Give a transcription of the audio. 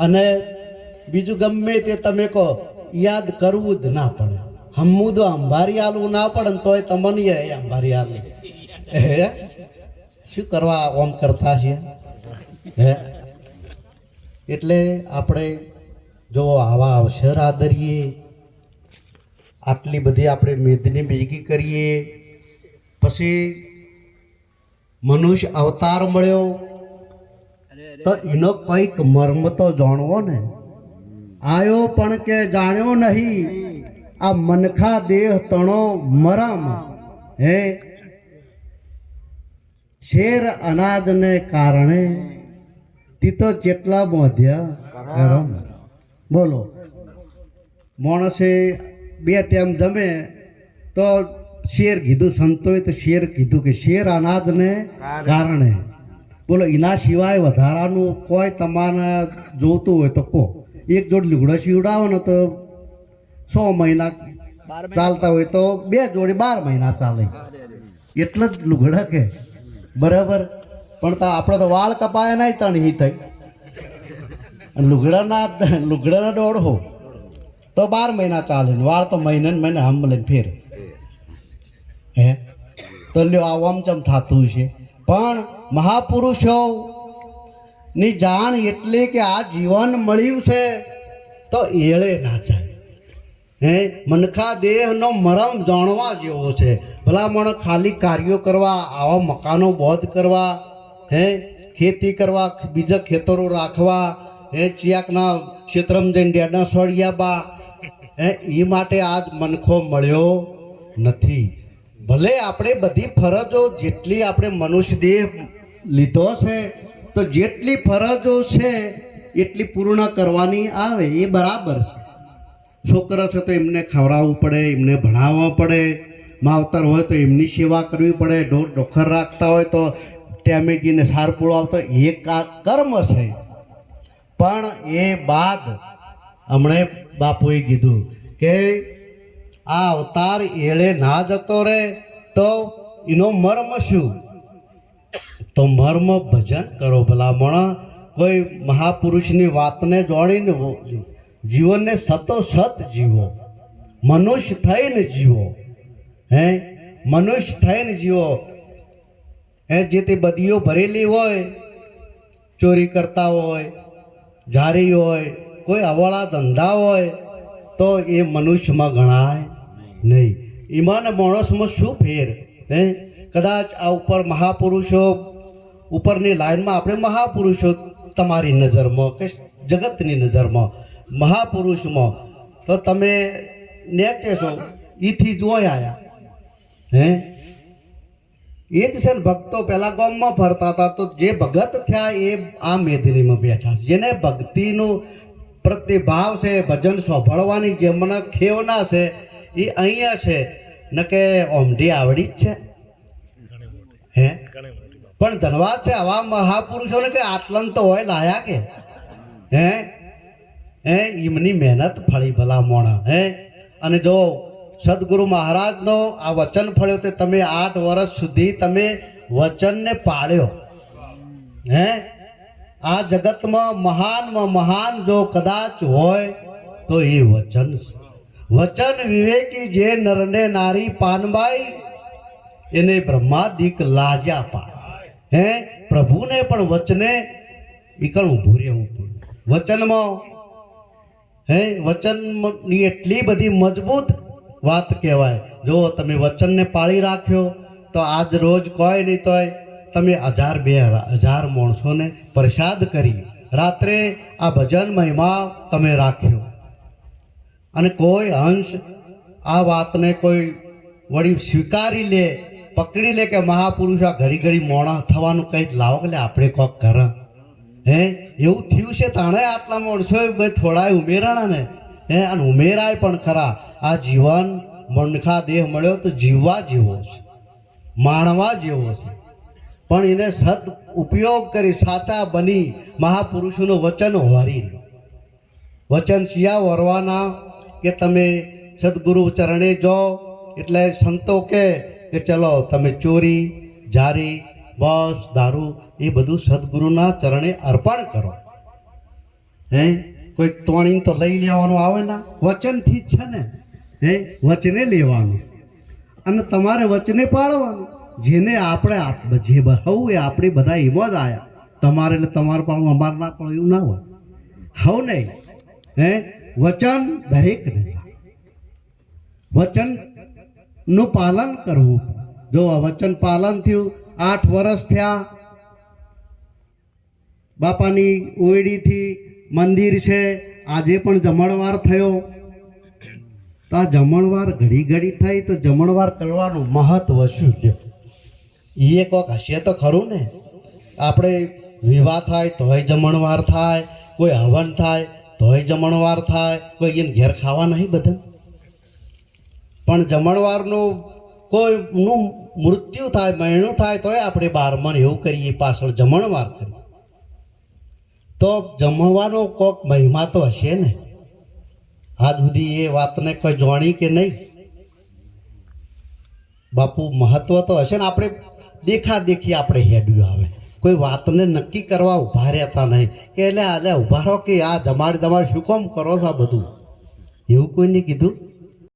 અને બીજું ગમે તે તમે કહો, યાદ કરવું જ ના પડે. હમું તો અંભારી આલવું ના પડે ને તોય તમને રહે અંભારી આલવી હે? શું કરવા ઓમ કરતા છે હે? એટલે આપણે જો આવા અવસર આદરીએ, આટલી બધી આપણે મેદની ભેગી કરીએ, પછી મનુષ્ય અવતાર મળ્યો તો એનો કંઈક મર્મ તો જાણવો ને. આયો પણ કે જાણ્યો નહીં. આ મનખા દેહ તણો મરમ. હે? શેર અનાજને કારણે તીતો જેટલા મોધ્યા બોલો. માણસે બે ટાઈમ જમે તો શેર કીધું સંતોએ તો શેર કીધું કે શેર અનાજને કારણે. બોલો એના સિવાય વધારાનું કોઈ તમારે જોતું હોય તો કહો. એક જોડ લુગડો સીવડાવો ને તો સો મહિના ચાલતા હોય તો બે જોડી બાર મહિના ચાલે. એટલે જ લુગડા કે. બરાબર? પણ તો આપણે તો વાળ કપાય નહીં તણ હી થઈ. લુગડાના લુગડાના દોડહો તો બાર મહિના ચાલે વાળ તો મહિને મહિને હમ લઈને ફેર. હે? તો લ્યો આ ઓમચમ થતું છે પણ મહાપુરુષો, ની જાણ એટલે કે આ જીવન મળ્યું છે, તો એળે ના જાય હે, મનખા દેહનો મરમ જાણવા જેવો છે. ભલામણ ખાલી કાર્યો કરવા, આવા મકાનો બોધ કરવા, હે, ખેતી કરવા, બીજા ખેતરો રાખવા, હે, ચિયાકના ક્ષેત્રમાં જઈને ડેડા સળિયા બા. હે, એ માટે આજ મનખો મળ્યો નથી. ભલે આપણે બધી ફરજો જેટલી આપણે મનુષ્ય દેહ લીધો છે, તો જેટલી ફરજો છે, એટલી પૂર્ણ કરવાની આવે, એ બરાબર છે. છોકરા છે તો એમને ખવડાવવું પડે, એમને ભણાવવા પડે, માવતર હોય તો એમની સેવા કરવી પડે, ઢોર ડોખર રાખતા હોય તો ટેમેજીને સાર પૂળાવતો, એ આ કર્મ છે. પણ એ બાદ હમણે બાપુએ કીધું કે આ અવતાર એળે ના જતો રહે, તો એનો મર્મ શું? તો મર્મ ભજન કરો ભલામણ. કોઈ મહાપુરુષની વાતને જોડીને જીવનને સતોસત જીવો. મનુષ્ય થઈને જીવો. હે? મનુષ્ય થઈને જીવો. હે જે તે બદીઓ ભરેલી હોય, ચોરી કરતા હોય જારી હોય, કોઈ અવળા ધંધા હોય, તો એ મનુષ્યમાં ગણાય નહીં. એમાં ને માણસમાં શું ફેર? હે? કદાચ આ ઉપર મહાપુરુષો ઉપરની લાઈનમાં આપણે મહાપુરુષો તમારી નજરમાં કે જગતની નજરમાં, મહાપુરુષમાં. તો તમે નેચે છો એથી જોઈ આવ્યા હે? એ જ છે ને ભક્તો પહેલા ગામમાં ફરતા હતા, તો જે ભગત થયા એ આ મેદનીમાં બેઠા છે. જેને ભક્તિનું પ્રતિભાવ છે, ભજન સાંભળવાની જેમના ખેવના છે, એ અહીંયા છે. ન કે ઓમઢી આવડી જ છે. હે? પણ ધનવાદ છે આવા મહાપુરુષોને કે આટલન તો હોય લાયા કે? હે? હે? એમની મહેનત ફળી ભલા મોણા હે? અને જો સદગુરુ મહારાજનો આ વચન ફળ્યો તે તમે આઠ વર્ષ સુધી તમે વચનને પાળ્યો. હે? આ જગતમાં મહાનમાં મહાન જો કદાચ હોય તો એ વચન છે. વચન વિવેકી જે નરને નારી પાનબાઈ એને બ્રહ્માદિક લાજા પા હે? પ્રભુને પણ વચને ઈકણ ઊભું રહેવું પડે. વચનમાં, હે? વચનની એટલી બધી મજબૂત વાત કહેવાય. જો તમે વચનને પાળી રાખ્યો, તો આજ રોજ કોઈ નહીં તોય તમે હજાર બે હજાર માણસોને પ્રસાદ કરી, રાત્રે આ ભજન મહિમા તમે રાખ્યો. અને કોઈ અંશ આ વાતને કોઈ વળી સ્વીકારી લે પકડી લે કે મહાપુરુષ આ ઘડી ઘડી મોણા થવાનું કંઈક લાવો એટલે આપણે કોક કર હે? એવું થયું છે તાણે આટલા માણસો ભાઈ થોડાય ઉમેરાણા ને હે? અને ઉમેરાય પણ ખરા. આ જીવન મનખા દેહ મળ્યો તો જીવવા જેવો છે. માણવા જેવો છે. પણ એને સદ ઉપયોગ કરી સાચા બની મહાપુરુષોનું વચન વરી વચન સિયા વરવાના કે તમે સદગુરુ ચરણે જો, એટલે સંતો કે કે ચલો તમે ચોરી, જારી, બસ, દારૂ એ બધું સદગુરુના ચરણે અર્પણ કરો. હે? કોઈ તોણીને તો લઈ લેવાનું આવે ના? વચનથી જ છે ને? હે? વચને લેવાનું. અને તમારે વચને પાળવાનું. જેને આપણે જે હવું એ આપણે બધા એમાં જ આવ્યા તમારે એટલે તમારે પણ અમારે ના પણ એવું ના હોય. હવ નહીં. હે? વચન દરેકને વચનનું પાલન કરવું. જો આ વચન પાલન થયું, આઠ વર્ષ થયા. બાપાની ઓયડીથી મંદિર છે, આજે પણ જમણવાર થયો. તો આ જમણવાર ઘડી ઘડી થઈ તો જમણવાર કરવાનું મહત્વ શું છે? એ કોક હશે તો ખરું ને? આપણે વિવાહ થાય તોય જમણવાર થાય, કોઈ હવન થાય તોય જમણવાર થાય, કોઈ એને ઘેર ખાવા નહીં બધા પણ જમણવારનું કોઈનું મૃત્યુ થાય મહિનું થાય, તોય આપણે બારમણ એવું કરીએ, પાછળ જમણવાર કરીએ. તો જમવાનો કોક મહિમા તો હશે ને. આજ સુધી એ વાતને કોઈ જાણી કે નહીં. બાપુ, મહત્વ તો હશે ને, આપણે દેખા દેખી આપણે હેડ્યું આવે. કોઈ વાતને નક્કી કરવા ઊભા રહેતા નહીં. કે એટલે આજે ઊભા રહો કે આ જમાડ જમાડ શું કામ કરો છો આ બધું? એવું કોઈને કીધું?